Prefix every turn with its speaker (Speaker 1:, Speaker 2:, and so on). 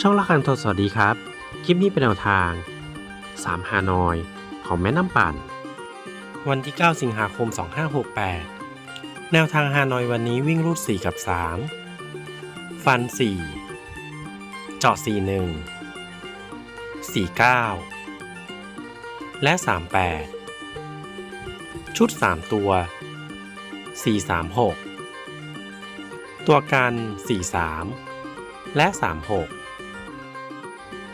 Speaker 1: ช่องละคันโทรสวัสดีครับ คลิปนี้เป็นแนวทาง 3 ฮานอย ของแม่น้ำปั่น วันที่ 9 สิงหาคม 2568 แนวทางฮานอยวันนี้วิ่งรูด 4 กับ 3 ฟัน 4 เจาะ 41 49 และ 38 ชุด 3 ตัว 436 ตัวกัน 43 และ 36